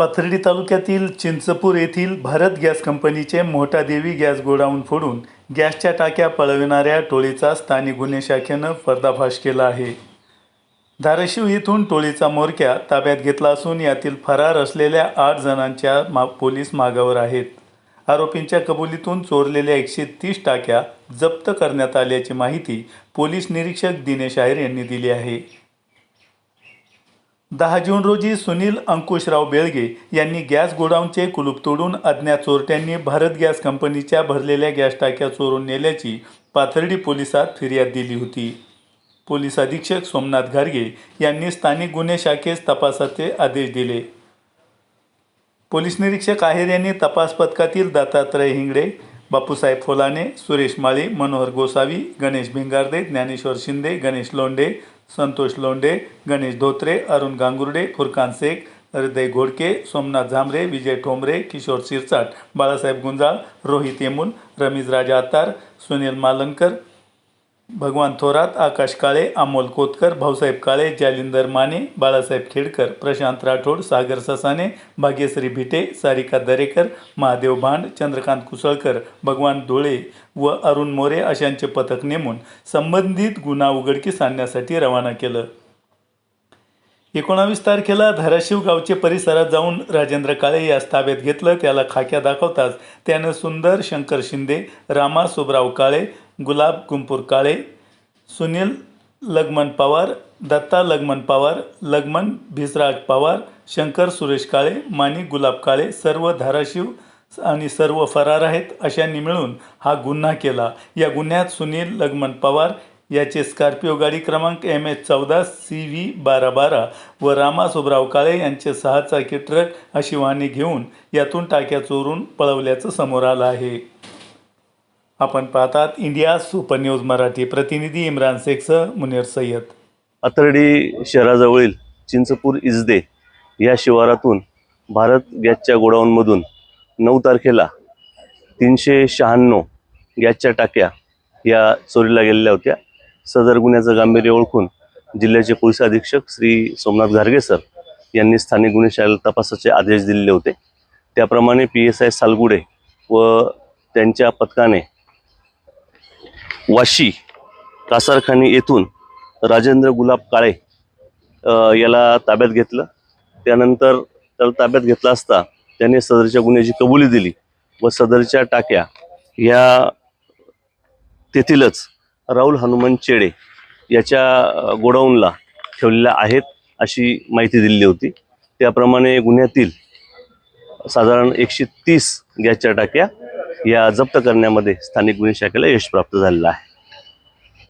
पाथर्डी तालुक्यातील चिंचपूर येथील भारत गॅस कंपनीचे मोहटादेवी गॅस गोडाऊन फोडून गॅसच्या टाक्या पळविणाऱ्या टोळीचा स्थानिक गुन्हे शाखेनं पर्दाफाश केला आहे. धाराशिव येथून टोळीचा मोरक्या ताब्यात घेतला असून यातील फरार असलेल्या आठ जणांच्या मा पोलीस मागावर आहेत. आरोपींच्या कबुलीतून चोरलेल्या एकशे तीस टाक्या जप्त करण्यात आल्याची माहिती पोलीस निरीक्षक दिनेश आहेर यांनी दिली आहे. दहा जून रोजी सुनील अंकुशराव बेळगे यांनी गॅस गोडाऊनचे कुलूप तोडून अज्ञात चोरट्यांनी भारत गॅस कंपनीच्या भरलेल्या गॅस टाक्या चोरून नेल्याची पाथर्डी पोलिसात फिर्याद दिली होती. पोलीस अधीक्षक सोमनाथ घारगे यांनी स्थानिक गुन्हे शाखेस तपासाचे आदेश दिले. पोलीस निरीक्षक आहेर यांनी तपास पथकातील दत्तात्रय हिंगडे बापूसाहेब फोलाने सुरेश माळी मनोहर गोसावी गणेश भिंगारदे ज्ञानेश्वर शिंदे गणेश लोंढे संतोष लोंढे गणेश धोत्रे अरुण गांगुर्डे फुरकान शेख हृदय घोडके सोमनाथ झांबरे विजय ठोंबरे किशोर शिरसाट बाळासाहेब गुंजाळ रोहित येमूल रमीज राजा आत्तार सुनील मालंकर भगवान थोरात आकाश काळे अमोल कोतकर भाऊसाहेब काळे जालिंदर माने बाळासाहेब खेडकर प्रशांत राठोड सागर ससाने भाग्यश्री भिटे सारिका दरेकर महादेव भांड चंद्रकांत कुसळकर भगवान डोळे व अरुण मोरे अशांचे पथक नेमून संबंधित गुन्हा उघडकीस आणण्यासाठी रवाना केलं. एकोणावीस तारखेला धाराशिव गावचे परिसरात जाऊन राजेंद्र काळे यास ताब्यात घेतलं त्याला खाक्या दाखवताच त्यानं सुंदर शंकर शिंदे रामा सुबराव काळे गुलाब कुंपूर काळे सुनील लगमन पवार दत्ता लगमन पवार लगमन भिसराज पवार शंकर सुरेश काळे माणिक गुलाब काळे सर्व धाराशिव आणि सर्व फरार आहेत अशांनी मिळून हा गुन्हा केला. या गुन्ह्यात सुनील लगमन पवार याचे स्कॉर्पिओ गाडी क्रमांक एम एच चौदा सी व्ही बारा बारा व रामा सुबराव काळे यांचे सहा चाकी ट्रक अशी वाहने घेऊन यातून टाक्या चोरून पळवल्याचं समोर आलं आहे. आपण पाहतात इंडिया सुपर न्यूज मराठी प्रतिनिधी इम्रान शेखसह मुनीर सय्यद. अतर्डी शहराजवळील चिंचपूर इजदे या शिवारातून भारत गॅसच्या गोडाऊनमधून नऊ तारखेला तीनशे शहाण्णव गॅसच्या टाक्या या चोरीला गेलेल्या होत्या. सदर गुन्ह्याचं गांभीर्य ओळखून जिल्ह्याचे पोलीस अधीक्षक श्री सोमनाथ घारगे सर यांनी स्थानिक गुन्हे शाळेला तपासाचे आदेश दिलेले होते. त्याप्रमाणे पी एस आय सालगुडे व त्यांच्या पथकाने वाशी कासारखानी येथून राजेंद्र गुलाब काळे याला ताब्यात घेतलं. त्यानंतर त्याला ताब्यात घेतला असता त्याने सदरच्या गुन्ह्याची कबुली दिली व सदरच्या टाक्या ह्या तेथीलच राहुल हनुमान चेडे याच्या गोडाऊनला ठेवलेल्या आहेत अशी माहिती दिलेली होती. त्याप्रमाणे गुन्ह्यातील साधारण एकशे तीस गॅसच्या टाक्या या जप्त करण्यामध्ये स्थानिक गुन्हे शाखेला यश प्राप्त झालेलं आहे.